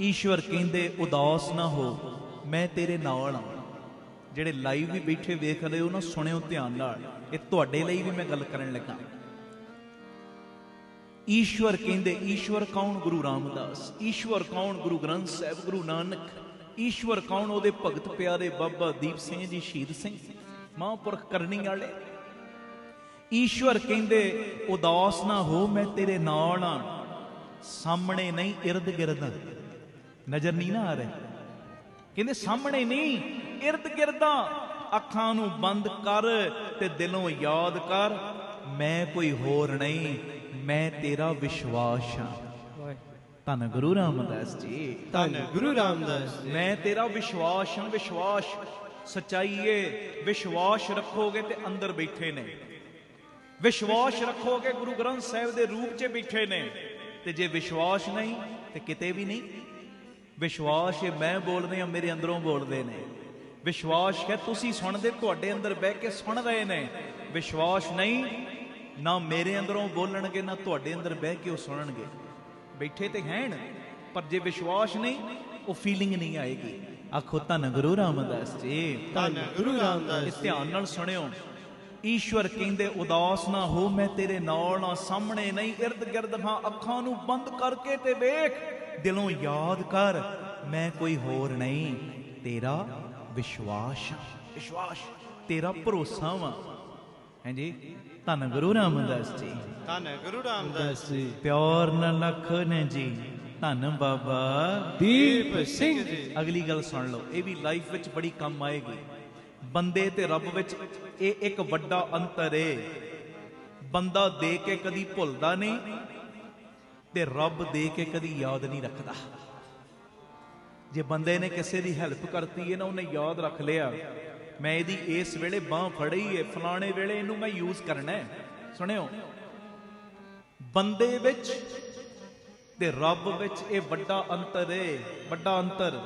ਈਸ਼ਵਰ ਕਹਿੰਦੇ, ਉਦਾਸ ਨਾ ਹੋ, ਮੈਂ ਤੇਰੇ ਨਾਲ ਹਾਂ ਜਿਹੜੇ ਲਾਈਵ ਵੀ ਬੈਠੇ ਵੇਖ ਰਹੇ ਹੋ ਨਾ, ਸੁਣਿਓ ਧਿਆਨ ਨਾਲ। ਇਹ ਤੁਹਾਡੇ ਲਈ ਵੀ ਮੈਂ ਗੱਲ ਕਰਨ ਲੱਗਾ। ਈਸ਼ਵਰ ਕਹਿੰਦੇ, ਈਸ਼ਵਰ ਕੌਣ? ਗੁਰੂ ਰਾਮਦਾਸ। ਈਸ਼ਵਰ ਕੌਣ? ਗੁਰੂ ਗ੍ਰੰਥ ਸਾਹਿਬ, ਗੁਰੂ ਨਾਨਕ। ਈਸ਼ਵਰ ਕੌਣ? ਉਹਦੇ ਭਗਤ ਪਿਆਰੇ ਬਾਬਾ ਦੀਪ ਸਿੰਘ ਜੀ, ਸ਼ਹੀਦ ਸਿੰਘ, ਮਹਾਂਪੁਰਖ ਕਰਨੀ ਵਾਲੇ। ਈਸ਼ਵਰ ਕਹਿੰਦੇ, ਉਦਾਸ ਨਾ ਹੋ, ਮੈਂ ਤੇਰੇ ਨਾਲ ਆ। ਸਾਹਮਣੇ ਨਹੀਂ ਇਰਦ ਗਿਰਦ ਨਜ਼ਰ ਨਹੀਂ ਨਾ ਆ ਰਿਹਾ। ਕਹਿੰਦੇ ਸਾਹਮਣੇ ਨਹੀਂ ਇਰਦ ਗਿਰਦਾਂ ਅੱਖਾਂ ਨੂੰ ਬੰਦ ਕਰ ਤੇ ਦਿਲੋਂ ਯਾਦ ਕਰ ਮੈਂ ਕੋਈ ਹੋਰ ਨਹੀਂ ਮੈਂ ਤੇਰਾ ਵਿਸ਼ਵਾਸ ਹਾਂ। ਧੰਨ ਗੁਰੂ ਰਾਮਦਾਸ ਜੀ। ਧੰਨ ਗੁਰੂ ਰਾਮਦਾਸ ਜੀ। ਮੈਂ ਤੇਰਾ ਵਿਸ਼ਵਾਸ ਹਾਂ ਵਿਸ਼ਵਾਸ। ਸਚਾਈ ਏ ਵਿਸ਼ਵਾਸ ਰੱਖੋਗੇ ਤੇ ਅੰਦਰ ਬੈਠੇ ਨੇ। ਵਿਸ਼ਵਾਸ ਰੱਖੋਗੇ ਗੁਰੂ ਗ੍ਰੰਥ ਸਾਹਿਬ ਦੇ ਰੂਪ 'ਚ ਬੈਠੇ ਨੇ। ਤੇ ਜੇ ਵਿਸ਼ਵਾਸ ਨਹੀਂ ਤੇ ਕਿਤੇ ਵੀ ਨਹੀਂ। ਵਿਸ਼ਵਾਸ ਇਹ ਮੈਂ ਬੋਲਦੇ ਆ ਮੇਰੇ ਅੰਦਰੋਂ ਬੋਲਦੇ ਨੇ। ਵਿਸ਼ਵਾਸ ਹੈ ਤੁਸੀਂ ਸੁਣਦੇ ਤੁਹਾਡੇ ਅੰਦਰ ਬਹਿ ਕੇ ਸੁਣ ਰਹੇ ਨੇ। ਵਿਸ਼ਵਾਸ ਨਹੀਂ ਨਾ ਮੇਰੇ ਅੰਦਰੋਂ ਬੋਲਣਗੇ ਨਾ ਤੁਹਾਡੇ ਅੰਦਰ ਬਹਿ ਕੇ ਉਹ ਸੁਣਨਗੇ। ਬੈਠੇ ਤੇ ਹੈਣ ਪਰ ਜੇ ਵਿਸ਼ਵਾਸ ਨਹੀਂ ਉਹ ਫੀਲਿੰਗ ਨਹੀਂ ਆਏਗੀ। ਆਖੋ ਧੰਨ ਗੁਰੂ ਰਾਮਦਾਸ ਜੀ। ਧੰਨ ਗੁਰੂ ਰਾਮਦਾਸ ਇਸ ਧਿਆਨ ਨਾਲ ਸੁਣਿਓ। ਈਸ਼ਵਰ ਕਹਿੰਦੇ ਉਦਾਸ ਨਾ ਹੋ ਮੈਂ ਤੇਰੇ ਨਾਲ ਆ ਸਾਹਮਣੇ ਨਹੀਂ ਇਰਦ ਗਿਰਦ ਹਾਂ ਅੱਖਾਂ ਨੂੰ ਬੰਦ ਕਰਕੇ ਤੇ ਵੇਖ। ਦਿਲੋਂ ਯਾਦ ਕਰ ਮੈਂ ਕੋਈ ਹੋਰ ਨਹੀਂ ਤੇਰਾ ਵਿਸ਼ਵਾਸ। ਵਿਸ਼ਵਾਸ। ਤੇਰਾ ਭਰੋਸਾ ਵਾ। ਹਾਂਜੀ ਧੰਨ ਗੁਰੂ ਰਾਮਦਾਸ ਜੀ। ਧੰਨ ਗੁਰੂ ਰਾਮਦਾਸ ਜੀ। ਪਿਆਰ ਨਾਲ ਲਖਨ ਜੀ। ਧੰਨ ਬਾਬਾ ਦੀਪ ਸਿੰਘ ਜੀ। ਅਗਲੀ ਗੱਲ ਸੁਣ ਲਓ। ਇਹ ਵੀ ਲਾਈਫ ਵਿੱਚ ਬੜੀ ਕੰਮ ਆਏਗੀ। ਬੰਦੇ ਤੇ ਰੱਬ ਵਿੱਚ ਇਹ ਇੱਕ ਵੱਡਾ ਅੰਤਰ ਏ। ਬੰਦਾ ਦੇ ਕੇ ਕਦੀ ਭੁੱਲਦਾ ਨਹੀਂ ਤੇ ਰੱਬ ਦੇ ਕੇ ਕਦੀ ਯਾਦ ਨਹੀਂ ਰੱਖਦਾ। ਜੇ ਬੰਦੇ ਨੇ ਕਿਸੇ ਦੀ ਹੈਲਪ ਕਰਤੀ ਹੈ ਨਾ ਉਹਨੇ ਯਾਦ ਰੱਖ ਲਿਆ। ਮੈਂ ਇਹਦੀ ਇਸ ਵੇਲੇ ਬਾਹ ਫੜੀ ਏ, ਫਲਾਣੇ ਵੇਲੇ ਇਹਨੂੰ ਮੈਂ ਯੂਜ਼ ਕਰਨਾ ਹੈ ਸੁਣਿਓ? ਬੰਦੇ ਵਿੱਚ ਤੇ ਰੱਬ ਵਿੱਚ ਇਹ ਵੱਡਾ ਅੰਤਰ ਏ, ਵੱਡਾ ਅੰਤਰ।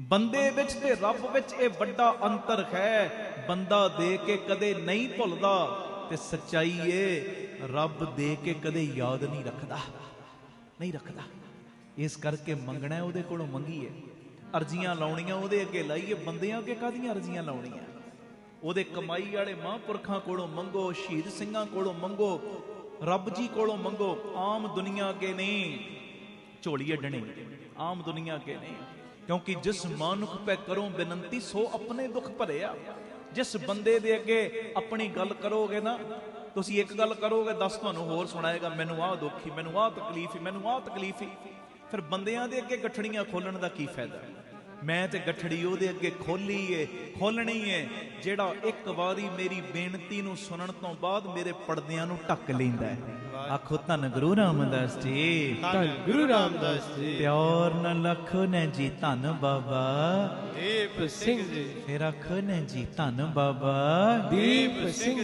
ਬੰਦੇ ਵਿੱਚ ਤੇ ਰੱਬ ਵਿੱਚ ਇਹ ਵੱਡਾ ਅੰਤਰ ਹੈ, ਬੰਦਾ ਦੇ ਕੇ ਕਦੇ ਨਹੀਂ ਭੁੱਲਦਾ ਤੇ ਸੱਚਾਈ ਏ ਰੱਬ ਦੇ ਕੇ ਕਦੇ ਯਾਦ ਨਹੀਂ ਰੱਖਦਾ। ਨਹੀਂ ਰੱਖਦਾ। ਇਸ ਕਰਕੇ ਮੰਗਣਾ ਉਹਦੇ ਕੋਲੋਂ ਮੰਗੀਏ। ਅਰਜ਼ੀਆਂ ਲਾਉਣੀਆਂ ਉਹਦੇ ਅੱਗੇ ਲਾਈਏ। ਬੰਦਿਆਂ ਅੱਗੇ ਕਾਦੀਆਂ ਅਰਜ਼ੀਆਂ ਲਾਉਣੀਆਂ? ਉਹਦੇ ਕਮਾਈ ਵਾਲੇ ਮਹਾਂਪੁਰਖਾਂ ਕੋਲੋਂ ਮੰਗੋ, ਸ਼ਹੀਦ ਸਿੰਘਾਂ ਕੋਲੋਂ ਮੰਗੋ, ਰੱਬ ਜੀ ਕੋਲੋਂ ਮੰਗੋ। ਆਮ ਦੁਨੀਆ ਅੱਗੇ ਨਹੀਂ। ਝੋਲੀ ਅੱਡਣੀ। ਆਮ ਦੁਨੀਆ ਅੱਗੇ ਨਹੀਂ। ਕਿਉਂਕਿ ਜਿਸ ਮਾਨੁਖ ਪੈ ਕਰੋ ਬੇਨਤੀ, ਸੋ ਆਪਣੇ ਦੁੱਖ ਭਰਿਆ। ਜਿਸ ਬੰਦੇ ਦੇ ਅੱਗੇ ਆਪਣੀ ਗੱਲ ਕਰੋਗੇ ਨਾ ਤੁਸੀਂ ਇੱਕ ਗੱਲ ਕਰੋਗੇ ਦਸ ਤੁਹਾਨੂੰ ਹੋਰ ਸੁਣਾਏਗਾ ਮੈਨੂੰ ਆਹ ਦੁੱਖੀ ਮੈਨੂੰ ਆਹ ਤਕਲੀਫ ਹੀ ਮੈਨੂੰ ਆਹ ਤਕਲੀਫ ਹੀ। ਫਿਰ ਬੰਦਿਆਂ ਦੇ ਅੱਗੇ ਗੱਠੜੀਆਂ ਖੋਲਣ ਦਾ ਕੀ ਫਾਇਦਾ? ਮੈਂ ਤੇ ਗੱਠੜੀ ਉਹਦੇ ਅੱਗੇ ਖੋਲੀ ਏ ਖੋਲਣੀ ਏ ਜਿਹੜਾ ਇੱਕ ਵਾਰੀ ਮੇਰੀ ਬੇਨਤੀ ਨੂੰ ਸੁਣਨ ਤੋਂ ਬਾਅਦ ਮੇਰੇ ਪਰਦਿਆਂ ਨੂੰ ਢੱਕ ਲੈਂਦਾ ਹੈ। ਆਖੋ ਧੰਨ ਗੁਰੂ ਰਾਮਦਾਸ ਜੀ। ਧੰਨ ਗੁਰੂ ਰਾਮਦਾਸ ਜੀ। ਪਿਆਰ ਨਾਲ ਲਖੋ ਨੇ ਜੀ ਧੰਨ ਬਾਬਾ। ਦੀਪ ਸਿੰਘ ਜੀ। ਫਿਰ ਆਖੋ ਨੇ ਜੀ ਧੰਨ ਬਾਬਾ। ਦੀਪ ਸਿੰਘ